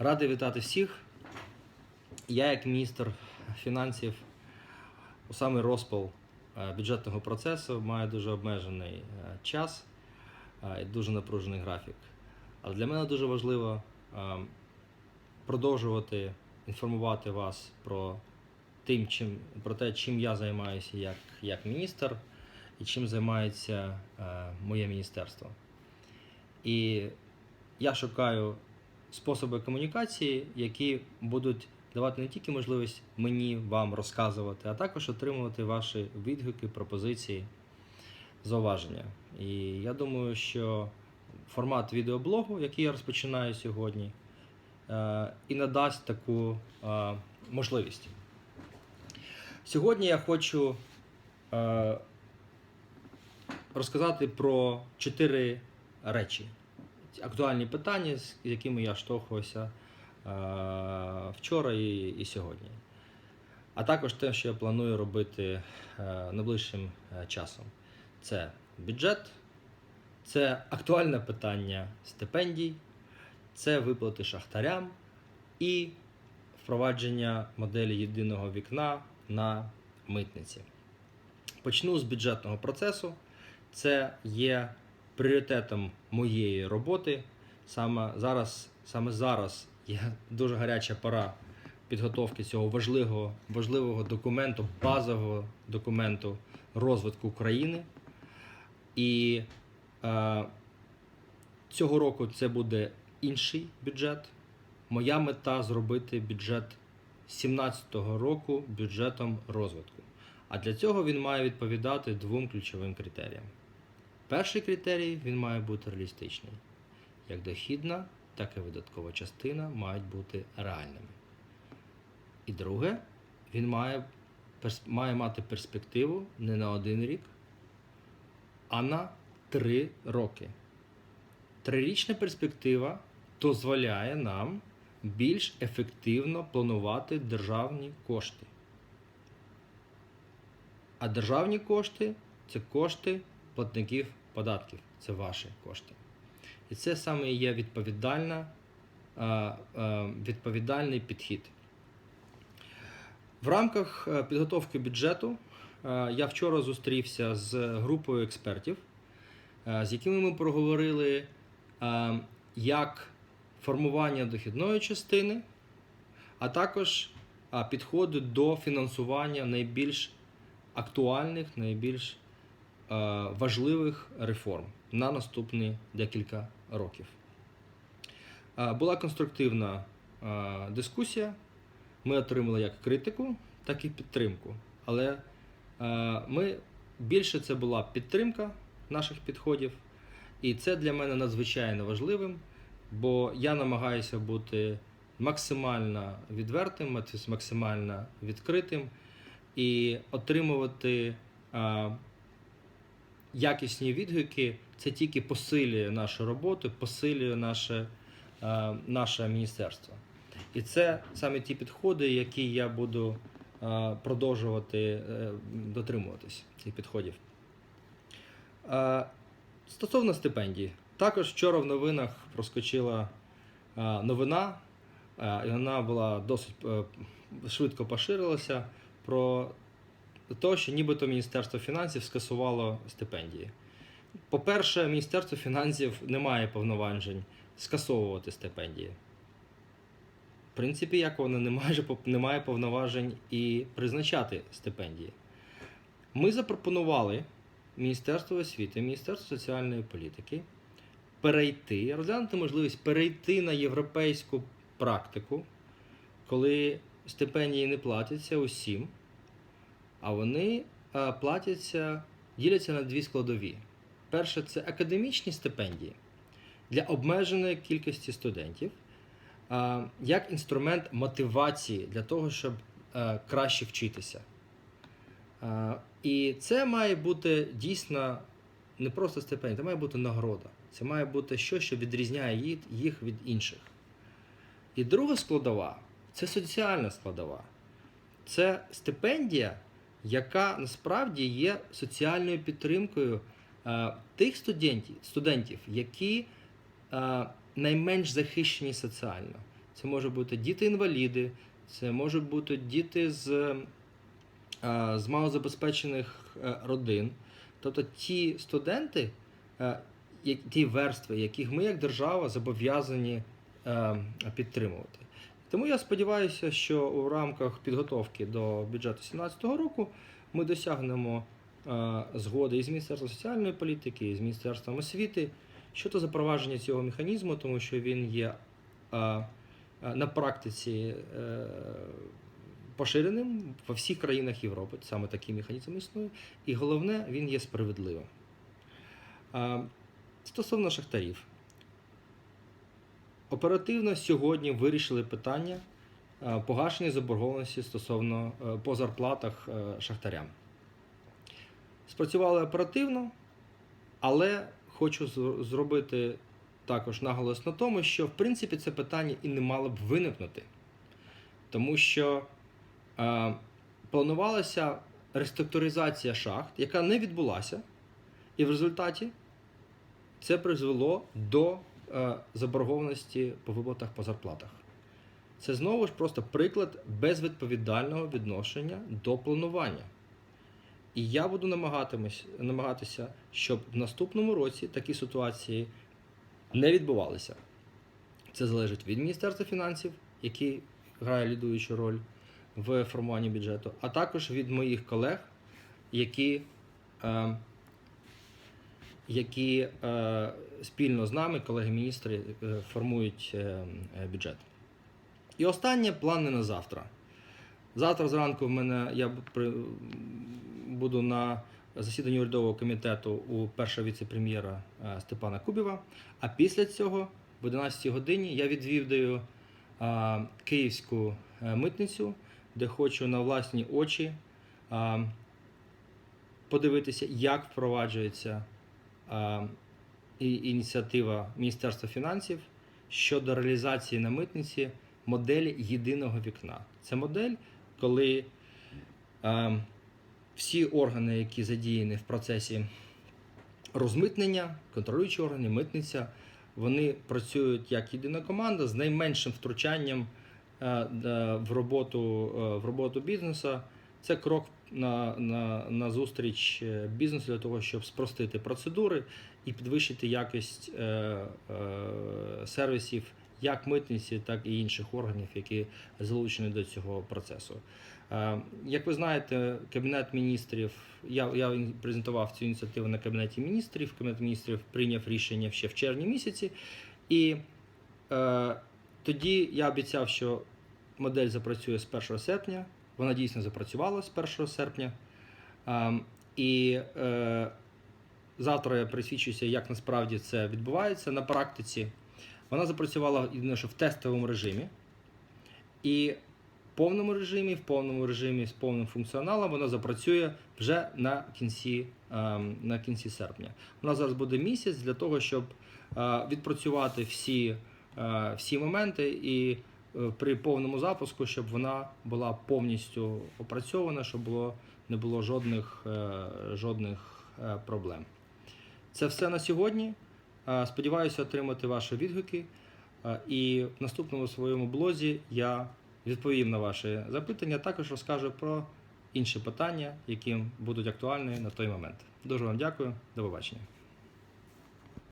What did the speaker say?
Радий вітати всіх. Я, як міністр фінансів, у самий розпал е, бюджетного процесу маю дуже обмежений е, час е, і дуже напружений графік. Але для мене дуже важливо продовжувати інформувати вас про, тим, чим, про те, чим я займаюся як, як міністр і чим займається моє міністерство. І я шукаю способи комунікації, які будуть давати не тільки можливість мені вам розказувати, а також отримувати ваші відгуки, пропозиції, зауваження. І я думаю, що формат відеоблогу, який я розпочинаю сьогодні, е, і надасть таку е, можливість. Сьогодні я хочу е, розказати про чотири речі актуальні питання, з якими я штовхувався е, вчора і, і сьогодні. А також те, що я планую робити е, найближчим е, часом. Це бюджет, це актуальне питання стипендій, це виплати шахтарям і впровадження моделі єдиного вікна на митниці. Почну з бюджетного процесу. Це є пріоритетом моєї роботи. Саме зараз, саме зараз є дуже гаряча пора підготовки цього важливого, важливого документу, базового документу розвитку України. І е, цього року це буде інший бюджет. Моя мета зробити бюджет 2017 року бюджетом розвитку. А для цього він має відповідати двом ключовим критеріям. Перший критерій він має бути реалістичний. Як дохідна, так і видаткова частина мають бути реальними. І друге, він має, має мати перспективу не на один рік, а на три роки. Трирічна перспектива дозволяє нам більш ефективно планувати державні кошти. А державні кошти це кошти платників податків, це ваші кошти. І це саме є відповідальна, відповідальний підхід. В рамках е, підготовки бюджету е, я вчора зустрівся з групою експертів, е, з якими ми проговорили як формування дохідної частини, а також підходи до фінансування найбільш актуальних, найбільш важливих реформ на наступні декілька років. Е, Була конструктивна е, дискусія. Ми отримали як критику, так і підтримку. Але е, ми більше це була підтримка наших підходів, і це для мене надзвичайно важливим, бо я намагаюся бути максимально відвертим, максимально відкритим і отримувати е, якісні відгуки. Це тільки посилює нашу роботу, посилює наше, е, наше міністерство. І це саме ті підходи, які я буду е, продовжувати е, дотримуватись цих підходів. Е, Стосовно стипендій, також вчора в новинах проскочила новина, і вона була досить швидко поширилася про те, що нібито Міністерство фінансів скасувало стипендії. По-перше, Міністерство фінансів не має повноважень скасовувати стипендії. В принципі, як воно не має, не має повноважень і призначати стипендії. Ми запропонували Міністерству освіти, Міністерству соціальної політики перейти, розглянути можливість перейти на європейську практику, коли стипендії не платяться усім, а вони е, платяться, діляться на дві складові. Перше, це академічні стипендії для обмеженої кількості студентів, е, як інструмент мотивації для того, щоб е, краще вчитися. І це має бути дійсно не просто стипендія, це має бути нагорода. Це має бути щось, що відрізняє їх від інших. І друга складова це соціальна складова. Це стипендія, яка насправді є соціальною підтримкою е, тих студентів, студентів які е, найменш захищені соціально. це можуть бути діти-інваліди, це можуть бути діти з, е, з малозабезпечених е, родин. Тобто ті студенти, е, ті верстви, яких ми як держава зобов'язані е, підтримувати. Тому я сподіваюся, що у рамках підготовки до бюджету 2017 року ми досягнемо е, згоди із Міністерством соціальної політики, і з Міністерством освіти щодо запровадження цього механізму, тому що він є е, на практиці е, поширеним во всіх країнах Європи. Саме такий механізм існує. І головне, він є справедливим. Стосовно шахтарів. Оперативно сьогодні вирішили питання е, погашення заборгованості стосовно е, по зарплатах е, шахтарям. Спрацювали оперативно, але хочу зробити також наголос на тому, що в принципі це питання і не мало б виникнути, тому що е, планувалася реструктуризація шахт, яка не відбулася, і в результаті це призвело до заборгованості по виплатах по зарплатах. Це знову ж просто приклад безвідповідального відношення до планування. І я буду намагатися, щоб в наступному році такі ситуації не відбувалися. Це залежить від Міністерства фінансів, який грає лідуючу роль в формуванні бюджету, а також від моїх колег, які, е, які е, спільно з нами, колеги-міністри, е, формують е, бюджет. І останнє плани на завтра. Завтра зранку в мене я буду на засіданні урядового комітету у першого віце-прем'єра Степана Кубєва. А після цього, в 11 годині, я відвідаю київську митницю, де хочу на власні очі подивитися, як впроваджується і- ініціатива Міністерства фінансів щодо реалізації на митниці моделі єдиного вікна. Це модель, коли е, всі органи, які задіяні в процесі розмитнення, контролюючі органи, митниця, вони працюють як єдина команда з найменшим втручанням е, в роботу, е, в роботу бізнесу. Це крок на, на, на зустріч е, бізнесу для того, щоб спростити процедури і підвищити якість е, е, сервісів як митниці, так і інших органів, які залучені до цього процесу. Е, Як ви знаєте, Кабінет міністрів, я, я презентував цю ініціативу на Кабінеті міністрів. Кабінет міністрів прийняв рішення ще в червні місяці. І е, тоді я обіцяв, що модель запрацює з 1 серпня. Вона дійсно запрацювала з 1 серпня. Е, і е, завтра я присвідчуся, як насправді це відбувається на практиці. Вона запрацювала єдине, що в тестовому режимі. І в повному режимі, в повному режимі з повним функціоналом вона запрацює вже на кінці, ем, на кінці серпня. У нас зараз буде місяць для того, щоб е, відпрацювати всі, е, всі моменти і при повному запуску, щоб вона була повністю опрацьована, щоб було, не було жодних, е, жодних е, проблем. Це все на сьогодні. Е, Сподіваюся отримати ваші відгуки. Е, І в наступному своєму блозі я відповім на ваші запитання, також розкажу про інші питання, які будуть актуальні на той момент. Дуже вам дякую, до побачення.